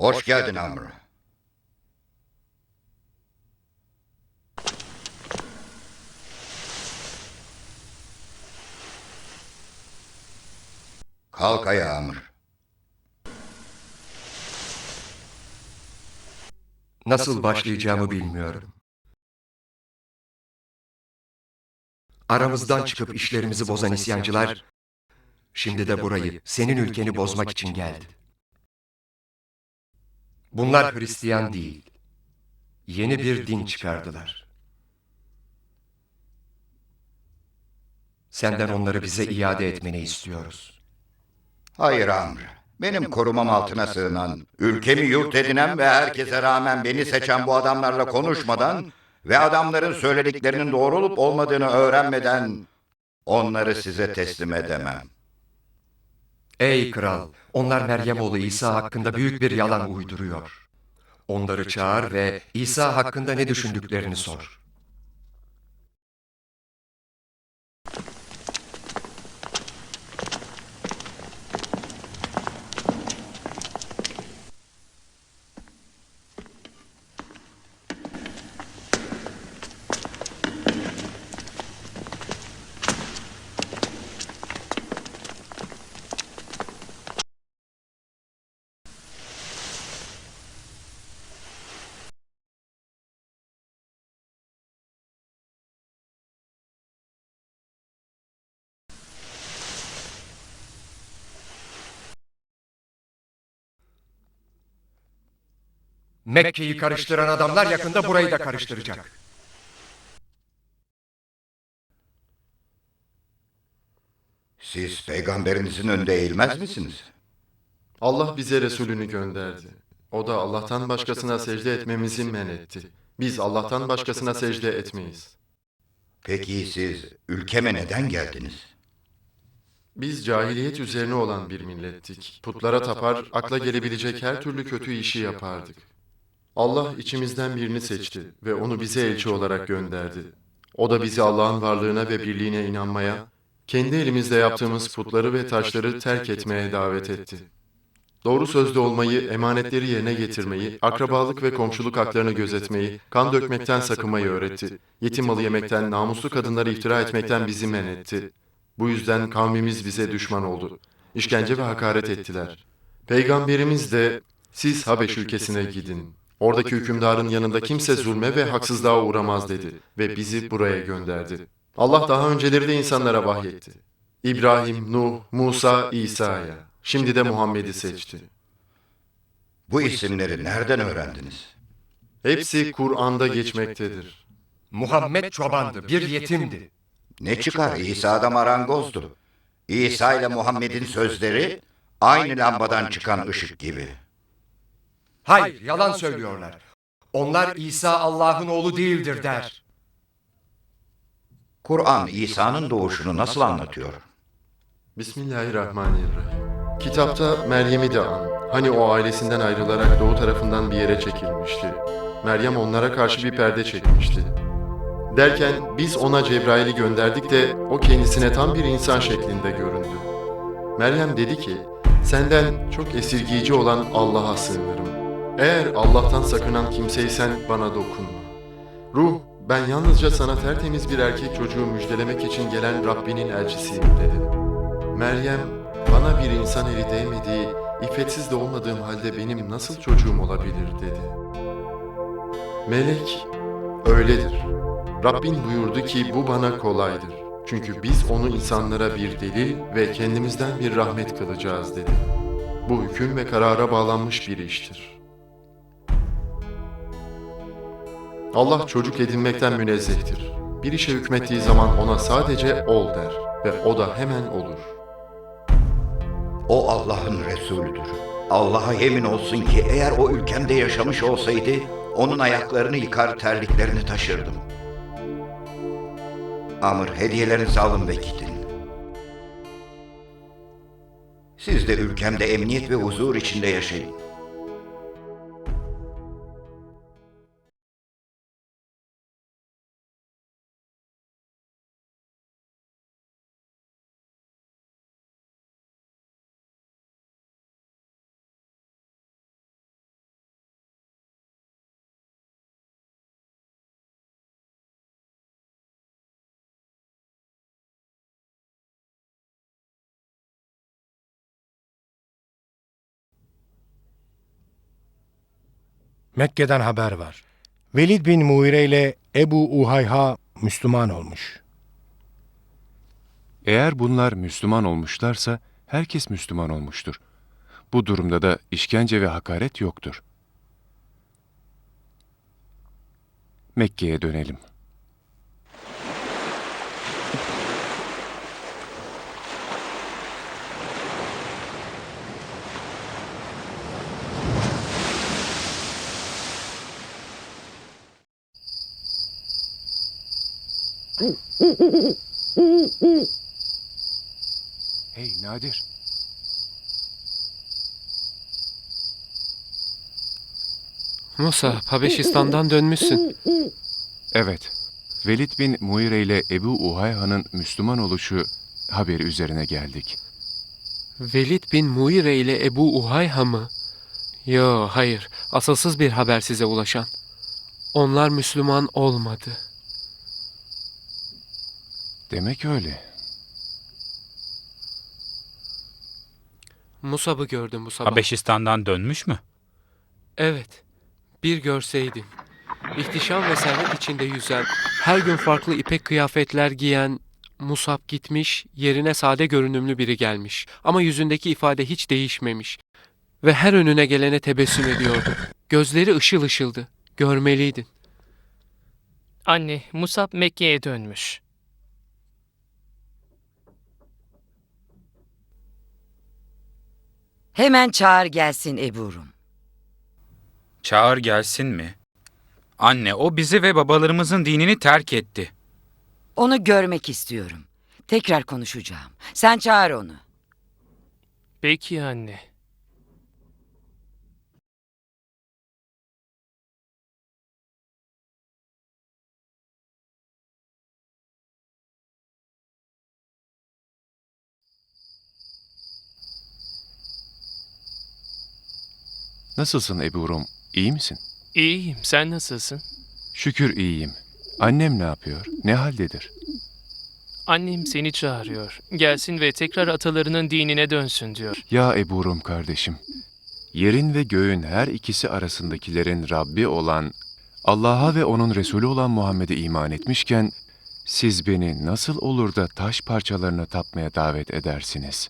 Hoş geldin Amr. Kalk ayağa Amr. Nasıl başlayacağımı bilmiyorum. Aramızdan çıkıp işlerimizi bozan isyancılar, şimdi de burayı, senin ülkeni bozmak için geldi. Bunlar Hristiyan değil. Yeni bir din çıkardılar. Senden onları bize iade etmeni istiyoruz. Hayır Amr. Benim korumam altına sığınan, ülkemi yurt edinen ve herkese rağmen beni seçen bu adamlarla konuşmadan ve adamların söylediklerinin doğru olup olmadığını öğrenmeden onları size teslim edemem. Ey kral, onlar Meryem oğlu İsa hakkında büyük bir yalan uyduruyor. Onları çağır ve İsa hakkında ne düşündüklerini sor. Mekke'yi karıştıran adamlar yakında burayı da karıştıracak. Siz peygamberinizin önünde eğilmez misiniz? Allah bize Resulünü gönderdi. O da Allah'tan başkasına secde etmemizi men etti. Biz Allah'tan başkasına secde etmeyiz. Peki siz ülkeme neden geldiniz? Biz cahiliyet üzerine olan bir millettik. Putlara tapar, akla gelebilecek her türlü kötü işi yapardık. Allah içimizden birini seçti ve onu bize elçi olarak gönderdi. O da bizi Allah'ın varlığına ve birliğine inanmaya, kendi elimizle yaptığımız putları ve taşları terk etmeye davet etti. Doğru sözlü olmayı, emanetleri yerine getirmeyi, akrabalık ve komşuluk haklarını gözetmeyi, kan dökmekten sakınmayı öğretti. Yetim malı yemekten, namuslu kadınları iftira etmekten bizi men etti. Bu yüzden kavmimiz bize düşman oldu. İşkence ve hakaret ettiler. Peygamberimiz de siz Habeş ülkesine gidin. Oradaki hükümdarın yanında kimse zulme ve haksızlığa uğramaz dedi ve bizi buraya gönderdi. Allah daha önceleri de insanlara vahyetti. İbrahim, Nuh, Musa, İsa'ya. Şimdi de Muhammed'i seçti. Bu isimleri nereden öğrendiniz? Hepsi Kur'an'da geçmektedir. Muhammed çobandı, bir yetimdi. Ne çıkar İsa da marangozdu. İsa ile Muhammed'in sözleri aynı lambadan çıkan ışık gibi. Hayır, yalan söylüyorlar. Onlar İsa Allah'ın oğlu değildir der. Kur'an İsa'nın doğuşunu nasıl anlatıyor? Bismillahirrahmanirrahim. Kitapta Meryem'i de an. Hani o ailesinden ayrılarak doğu tarafından bir yere çekilmişti. Meryem onlara karşı bir perde çekmişti. Derken biz ona Cebrail'i gönderdik de o kendisine tam bir insan şeklinde göründü. Meryem dedi ki, senden çok esirgiyici olan Allah'a sığınırım. Eğer Allah'tan sakınan kimseysen bana dokunma. Ruh, ben yalnızca sana tertemiz bir erkek çocuğu müjdelemek için gelen Rabbinin elçisiyim dedi. Meryem, bana bir insan eli değmediği, iffetsiz de olmadığım halde benim nasıl çocuğum olabilir dedi. Melek, öyledir. Rabbin buyurdu ki bu bana kolaydır. Çünkü biz onu insanlara bir delil ve kendimizden bir rahmet kılacağız dedi. Bu hüküm ve karara bağlanmış bir iştir. Allah çocuk edinmekten münezzehtir. Bir işe hükmettiği zaman ona sadece ol der ve o da hemen olur. O Allah'ın Resulüdür. Allah'a yemin olsun ki eğer o ülkemde yaşamış olsaydı onun ayaklarını yıkar terliklerini taşırdım. Amr hediyelerinizi alın ve gidin. Siz de ülkemde emniyet ve huzur içinde yaşayın. Mekke'den haber var. Velid bin Muire ile Ebu Uhayha Müslüman olmuş. Eğer bunlar Müslüman olmuşlarsa herkes Müslüman olmuştur. Bu durumda da işkence ve hakaret yoktur. Mekke'ye dönelim. Hey Nadir, Musa, Habeşistan'dan dönmüşsün. Evet, Velid bin Muire ile Ebu Uhayha'nın Müslüman oluşu haberi üzerine geldik. Velid bin Muire ile Ebu Uhayha mı? Yo, hayır. Asılsız bir haber size ulaşan. Onlar Müslüman olmadı. Demek öyle. Musab'ı gördüm bu sabah. Habeşistan'dan dönmüş mü? Evet. Bir görseydin. İhtişam ve servet içinde yüzen, her gün farklı ipek kıyafetler giyen Musab gitmiş, yerine sade görünümlü biri gelmiş. Ama yüzündeki ifade hiç değişmemiş. Ve her önüne gelene tebessüm ediyordu. Gözleri ışıl ışıldı. Görmeliydin. Anne, Musab Mekke'ye dönmüş. Hemen çağır gelsin Ebu Rum. Çağır gelsin mi? Anne o bizi ve babalarımızın dinini terk etti. Onu görmek istiyorum. Tekrar konuşacağım. Sen çağır onu. Peki anne. Nasılsın Ebu Rum? İyi misin? İyiyim, sen nasılsın? Şükür iyiyim. Annem ne yapıyor? Ne haldedir? Annem seni çağırıyor. Gelsin ve tekrar atalarının dinine dönsün diyor. Ya Ebu Rum kardeşim, yerin ve göğün her ikisi arasındakilerin Rabbi olan, Allah'a ve O'nun Resulü olan Muhammed'e iman etmişken, siz beni nasıl olur da taş parçalarına tapmaya davet edersiniz?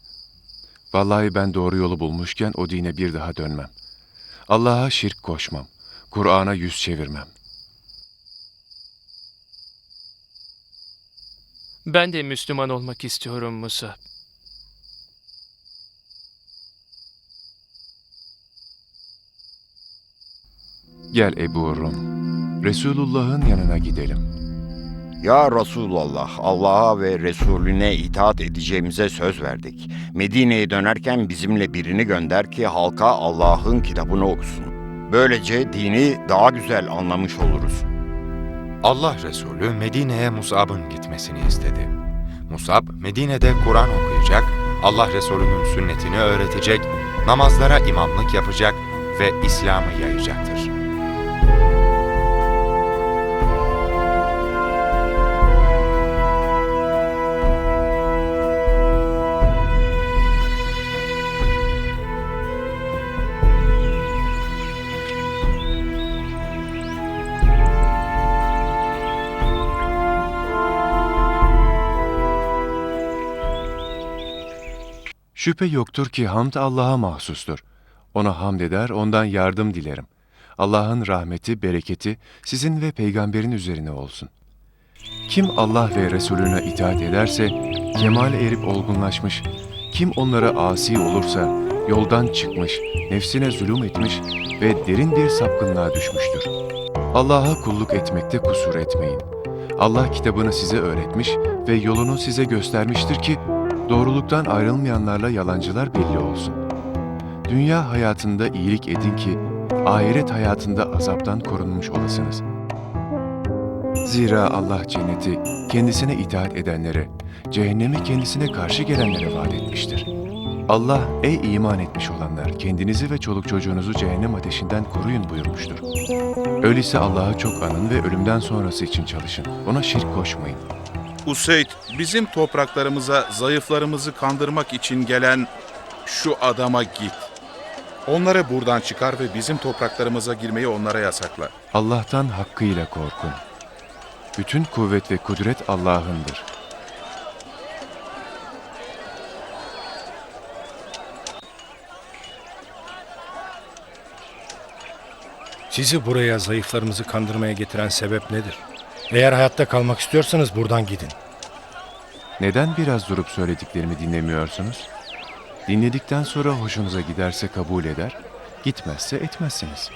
Vallahi ben doğru yolu bulmuşken o dine bir daha dönmem. Allah'a şirk koşmam, Kur'an'a yüz çevirmem. Ben de Müslüman olmak istiyorum Musab. Gel Ebu Rum, Resulullah'ın yanına gidelim. Ya Resulallah, Allah'a ve Resulüne itaat edeceğimize söz verdik. Medine'ye dönerken bizimle birini gönder ki halka Allah'ın kitabını okusun. Böylece dini daha güzel anlamış oluruz. Allah Resulü Medine'ye Musab'ın gitmesini istedi. Musab, Medine'de Kur'an okuyacak, Allah Resulü'nün sünnetini öğretecek, namazlara imamlık yapacak ve İslam'ı yayacaktır. Şüphe yoktur ki hamd Allah'a mahsustur. Ona hamd eder, ondan yardım dilerim. Allah'ın rahmeti, bereketi sizin ve peygamberin üzerine olsun. Kim Allah ve Resulüne itaat ederse, kemale erip olgunlaşmış, kim onlara asi olursa, yoldan çıkmış, nefsine zulüm etmiş ve derin bir sapkınlığa düşmüştür. Allah'a kulluk etmekte kusur etmeyin. Allah kitabını size öğretmiş ve yolunu size göstermiştir ki, Doğruluktan ayrılmayanlarla yalancılar belli olsun. Dünya hayatında iyilik edin ki ahiret hayatında azaptan korunmuş olasınız. Zira Allah cenneti kendisine itaat edenlere, cehennemi kendisine karşı gelenlere vaat etmiştir. Allah ey iman etmiş olanlar kendinizi ve çoluk çocuğunuzu cehennem ateşinden koruyun buyurmuştur. Öyleyse Allah'ı çok anın ve ölümden sonrası için çalışın. Ona şirk koşmayın. Useyd, bizim topraklarımıza zayıflarımızı kandırmak için gelen şu adama git. Onları buradan çıkar ve bizim topraklarımıza girmeyi onlara yasakla. Allah'tan hakkıyla korkun. Bütün kuvvet ve kudret Allah'ındır. Sizi buraya zayıflarımızı kandırmaya getiren sebep nedir? Eğer hayatta kalmak istiyorsanız buradan gidin. Neden biraz durup söylediklerimi dinlemiyorsunuz? Dinledikten sonra hoşunuza giderse kabul eder, gitmezse etmezsiniz.